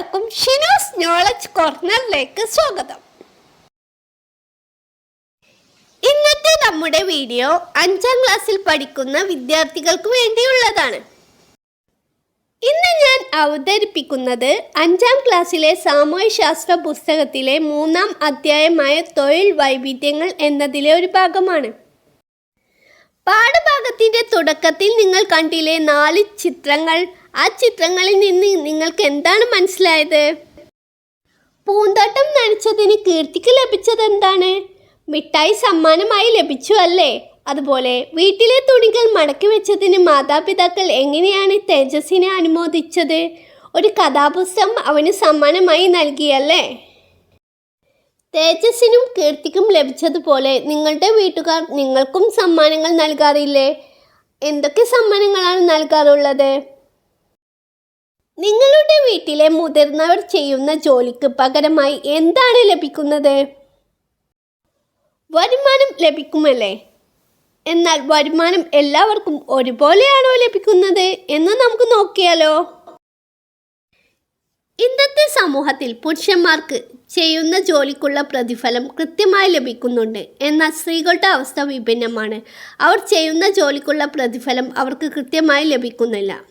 എല്ലാവർക്കും ഷിനോസ് നോളജ് കോർണറിലേക്ക് സ്വാഗതം. ഇന്നത്തെ നമ്മുടെ വീഡിയോ അഞ്ചാം ക്ലാസ്സിൽ പഠിക്കുന്ന വിദ്യാർത്ഥികൾക്ക് വേണ്ടിയുള്ളതാണ്. ഇന്ന് ഞാൻ അവതരിപ്പിക്കുന്നത് അഞ്ചാം ക്ലാസ്സിലെ സാമൂഹ്യശാസ്ത്ര പുസ്തകത്തിലെ മൂന്നാം അധ്യായമായ തൊഴിൽ വൈവിധ്യങ്ങൾ എന്നതിലെ ഒരു ഭാഗമാണ്. പാഠഭാഗത്തിന്റെ തുടക്കത്തിൽ നിങ്ങൾ കണ്ടിലെ നാല് ചിത്രങ്ങൾ ആ ചിത്രങ്ങളിൽ നിന്ന് നിങ്ങൾക്ക് എന്താണ് മനസ്സിലായത്? പൂന്തോട്ടം നനച്ചതിന് കീർത്തിക്ക് ലഭിച്ചത് എന്താണ്? മിഠായി സമ്മാനമായി ലഭിച്ചു അല്ലേ? അതുപോലെ വീട്ടിലെ തുണികൾ മടക്കി വെച്ചതിന് മാതാപിതാക്കൾ എങ്ങനെയാണ് തേജസ്സിനെ അനുമോദിച്ചത്? ഒരു കഥാപുസ്തകം അവന് സമ്മാനമായി നൽകിയല്ലേ തേജസ്സിനും കീർത്തിക്കും ലഭിച്ചതുപോലെ നിങ്ങളുടെ വീട്ടുകാർ നിങ്ങൾക്കും സമ്മാനങ്ങൾ നൽകാറില്ലേ? എന്തൊക്കെ സമ്മാനങ്ങളാണ് നൽകാറുള്ളത്? നിങ്ങളുടെ വീട്ടിലെ മുതിർന്നവർ ചെയ്യുന്ന ജോലിക്ക് പകരമായി എന്താണ് ലഭിക്കുന്നത്? വരുമാനം ലഭിക്കുമല്ലേ? എന്നാൽ വരുമാനം എല്ലാവർക്കും ഒരുപോലെയാണോ ലഭിക്കുന്നത് എന്ന് നമുക്ക് നോക്കിയാലോ. ഇന്നത്തെ സമൂഹത്തിൽ പുരുഷന്മാർക്ക് ചെയ്യുന്ന ജോലിക്കുള്ള പ്രതിഫലം കൃത്യമായി ലഭിക്കുന്നുണ്ട്. എന്നാൽ സ്ത്രീകളുടെ അവസ്ഥ വിഭിന്നമാണ്. അവർ ചെയ്യുന്ന ജോലിക്കുള്ള പ്രതിഫലം അവർക്ക് കൃത്യമായി ലഭിക്കുന്നില്ല.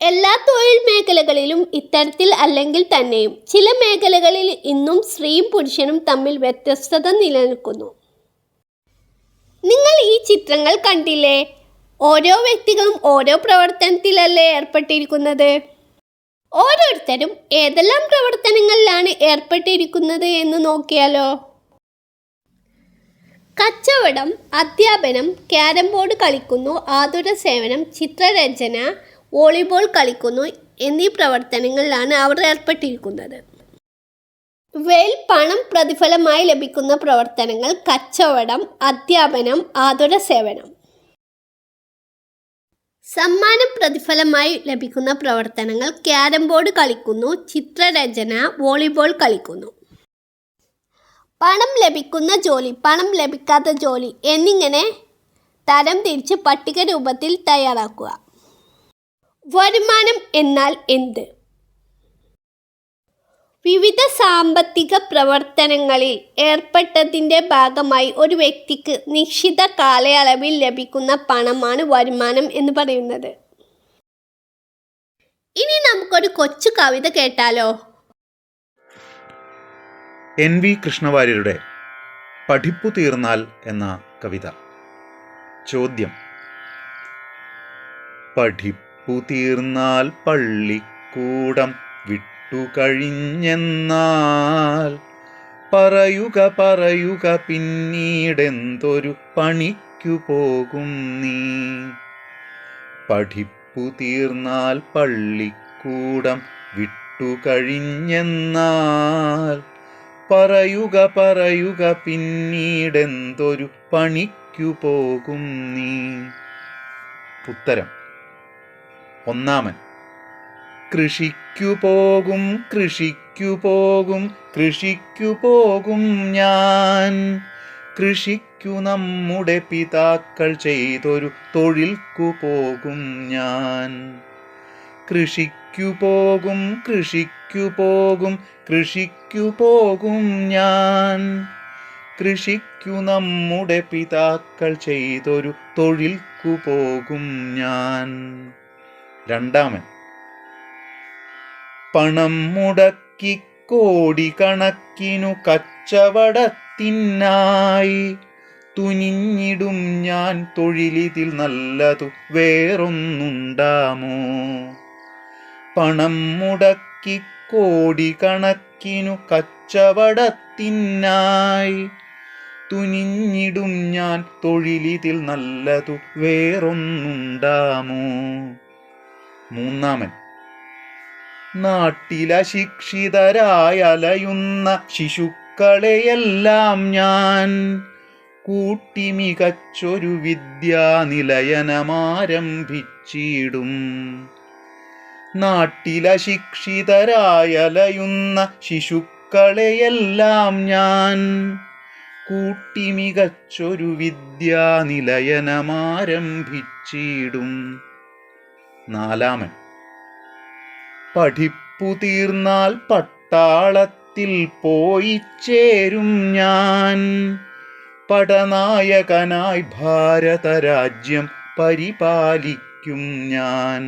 എല്ലാ തൊഴിൽ മേഖലകളിലും ഇത്തരത്തിൽ അല്ലെങ്കിൽ തന്നെയും. ചില മേഖലകളിൽ ഇന്നും സ്ത്രീയും പുരുഷനും തമ്മിൽ വ്യത്യസ്തത നിലനിൽക്കുന്നു. നിങ്ങൾ ഈ ചിത്രങ്ങൾ കണ്ടില്ലേ? ഓരോ വ്യക്തികളും ഓരോ പ്രവർത്തനത്തിലല്ലേ ഏർപ്പെട്ടിരിക്കുന്നത്? ഓരോരുത്തരും ഏതെല്ലാം പ്രവർത്തനങ്ങളിലാണ് ഏർപ്പെട്ടിരിക്കുന്നത് എന്ന് നോക്കിയാലോ? കച്ചവടം അധ്യാപനം ക്യാരം ബോർഡ് കളിക്കുന്നു ആതുര സേവനം ചിത്രരചന വോളിബോൾ കളിക്കുന്നു എന്നീ പ്രവർത്തനങ്ങളിലാണ് അവർ ഏർപ്പെട്ടിരിക്കുന്നത്. വേൽ പണം പ്രതിഫലമായി ലഭിക്കുന്ന പ്രവർത്തനങ്ങൾ കച്ചവടം അധ്യാപനം ആതുര സേവനം. സമ്മാനം പ്രതിഫലമായി ലഭിക്കുന്ന പ്രവർത്തനങ്ങൾ ക്യാരം ബോർഡ് കളിക്കുന്നു ചിത്രരചന വോളിബോൾ കളിക്കുന്നു. പണം ലഭിക്കുന്ന ജോലി പണം ലഭിക്കാത്ത ജോലി എന്നിങ്ങനെ തരം തിരിച്ച് പട്ടിക രൂപത്തിൽ തയ്യാറാക്കുക. വരുമാനം എന്നാൽ എന്ത്? വിവിധ സാമ്പത്തിക പ്രവർത്തനങ്ങളിൽ ഏർപ്പെട്ടതിന്റെ ഭാഗമായി ഒരു വ്യക്തിക്ക് നിശ്ചിത കാലയളവിൽ ലഭിക്കുന്ന പണമാണ് വരുമാനം എന്ന് പറയുന്നത്. ഇനി നമുക്കൊരു കൊച്ചു കവിത കേട്ടാലോ? എൻ വി കൃഷ്ണവാര്യരുടെ പഠിപ്പു തീർന്നാൽ എന്ന കവിത. ചോദ്യം. പഠിപ്പു. തീർന്നാൽ പള്ളിക്കൂടം വിട്ടുകഴിഞ്ഞെന്നാൽ പറയുക പറയുക പിന്നീടെന്തൊരു പണിക്കു പോകും നീ. പഠിപ്പു തീർന്നാൽ പള്ളിക്കൂടം വിട്ടുകഴിഞ്ഞെന്നാൽ പറയുക പറയുക പിന്നീടെന്തൊരു പണിക്കു പോകും നീ. ഉത്തരം. ഒന്നാമൻ. കൃഷിക്കു പോകും കൃഷിക്കു പോകും കൃഷിക്കു പോകും ഞാൻ. കൃഷിക്കു നമ്മുടെ പിതാക്കൾ ചെയ്തൊരു തൊഴിൽക്കു പോകും ഞാൻ. കൃഷിക്കു പോകും കൃഷിക്കു പോകും കൃഷിക്കു പോകും ഞാൻ. കൃഷിക്കു നമ്മുടെ പിതാക്കൾ ചെയ്തൊരു തൊഴിൽക്കു പോകും ഞാൻ. രണ്ടാമൻ. പണം മുടക്കി കോടി കണക്കിനു കച്ചവടത്തിനായി തുനിഞ്ഞിടും ഞാൻ തൊഴിലിതിൽ നല്ലതു വേറൊന്നുണ്ടാമോ? പണം മുടക്കി കോടി കണക്കിനു കച്ചവടത്തിനായി തുനിഞ്ഞിടും ഞാൻ തൊഴിലിതിൽ നല്ലതു വേറൊന്നുണ്ടാമോ? മൂന്നാമൻ. നാട്ടിലശിക്ഷിതരായലയുന്ന ശിശുക്കളെയെല്ലാം ഞാൻ കൂട്ടി മികച്ചൊരു വിദ്യാനിലയനമാരംഭിച്ചിടും. നാട്ടിലശിക്ഷിതരായലയുന്ന ശിശുക്കളെയെല്ലാം ഞാൻ കൂട്ടി മികച്ചൊരു വിദ്യാനിലയനമാരംഭിച്ചിടും. നാലാമൻ. പഠിപ്പു തീർന്നാൽ പട്ടാളത്തിൽ പോയി ചേരും ഞാൻ. പടനായകനായി ഭാരതരാജ്യം പരിപാലിക്കും ഞാൻ.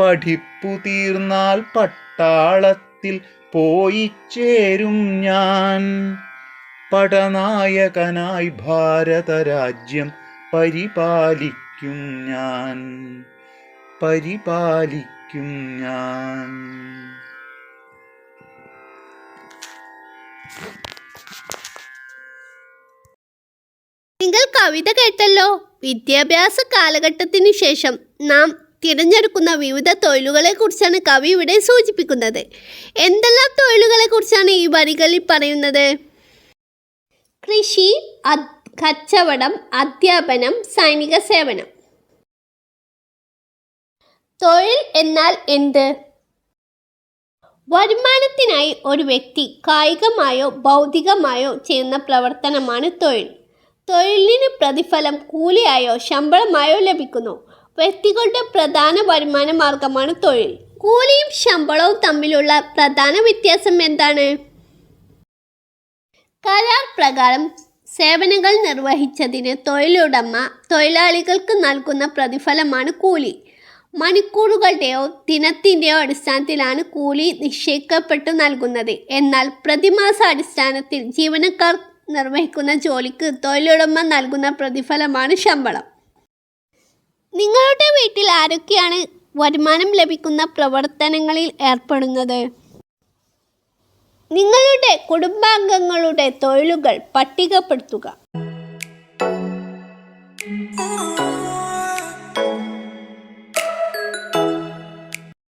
പഠിപ്പു തീർന്നാൽ പട്ടാളത്തിൽ പോയി ചേരും ഞാൻ. പടനായകനായി ഭാരതരാജ്യം പരിപാലിക്കും ഞാൻ. പരിപാലിക്കും ഞാൻ. നിങ്ങൾ കവിത കേട്ടല്ലോ? വിദ്യാഭ്യാസ കാലഘട്ടത്തിന് ശേഷം നാം തിരഞ്ഞെടുക്കുന്ന വിവിധ തൊഴിലുകളെ കുറിച്ചാണ് കവി ഇവിടെ സൂചിപ്പിക്കുന്നത്. എന്തെല്ലാം തൊഴിലുകളെ കുറിച്ചാണ് ഈ വരികളിൽ പറയുന്നത്? കൃഷി കച്ചവടം അധ്യാപനം സൈനിക സേവനം. തൊഴിൽ എന്നാൽ എന്ത്? വരുമാനത്തിനായി ഒരു വ്യക്തി കായികമായോ ഭൗതികമായോ ചെയ്യുന്ന പ്രവർത്തനമാണ് തൊഴിൽ. തൊഴിലിന് പ്രതിഫലം കൂലിയായോ ശമ്പളമായോ ലഭിക്കുന്നു. വ്യക്തികളുടെ പ്രധാന വരുമാന മാർഗമാണ് തൊഴിൽ. കൂലിയും ശമ്പളവും തമ്മിലുള്ള പ്രധാന വ്യത്യാസം എന്താണ്? കരാർ പ്രകാരം സേവനങ്ങൾ നിർവഹിച്ചതിന് തൊഴിലുടമ തൊഴിലാളികൾക്ക് നൽകുന്ന പ്രതിഫലമാണ് കൂലി. മണിക്കൂറുകളുടെയോ ദിനത്തിന്റെയോ അടിസ്ഥാനത്തിലാണ് കൂലി നിശ്ചയിക്കപ്പെട്ടു നൽകുന്നത്. എന്നാൽ പ്രതിമാസ അടിസ്ഥാനത്തിൽ ജീവനക്കാർ നിർവഹിക്കുന്ന ജോലിക്ക് തൊഴിലുടമ നൽകുന്ന പ്രതിഫലമാണ് ശമ്പളം. നിങ്ങളുടെ വീട്ടിൽ ആരൊക്കെയാണ് വരുമാനം ലഭിക്കുന്ന പ്രവർത്തനങ്ങളിൽ ഏർപ്പെടുന്നത്? നിങ്ങളുടെ കുടുംബാംഗങ്ങളുടെ തൊഴിലുകൾ പട്ടികപ്പെടുത്തുക.